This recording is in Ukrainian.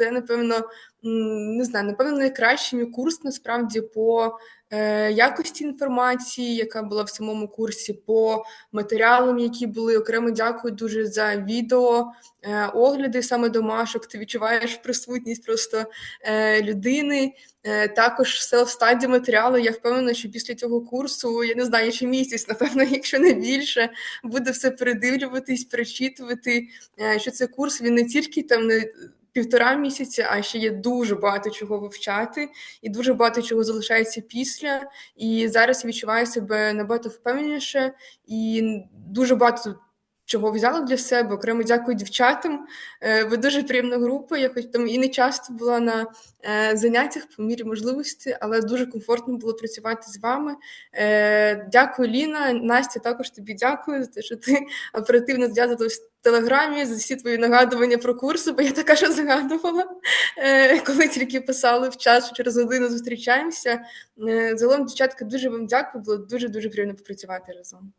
це, напевно, не знаю, напевно, найкращий мій курс насправді по е, якості інформації, яка була в самому курсі, по матеріалам, які були. Окремо дякую дуже за відео, е, огляди саме домашок. Ти відчуваєш присутність просто е, людини. Е, також селф-стаді матеріали. Я впевнена, що після цього курсу я не знаю, чи місяць, напевно, якщо не більше, буде все передивлюватись, перечитувати. Е, що це курс він не тільки там не півтора місяця, а ще є дуже багато чого вивчати, і дуже багато чого залишається після. І зараз відчуваю себе набагато впевненіше і дуже багато. Чого взяла для себе, окремо дякую дівчатам. Е, ви дуже приємна група. Я хоч там і не часто була на е, заняттях по мірі можливості, але дуже комфортно було працювати з вами. Е, дякую, Ліна. Настя, також тобі дякую за те, що ти оперативно зв'язувалась телеграмі за всі твої нагадування про курси, бо я така що згадувала, е, коли тільки писали в час, що через годину зустрічаємося. Загалом, дівчатка, дуже вам дякую. Було дуже дуже приємно попрацювати разом.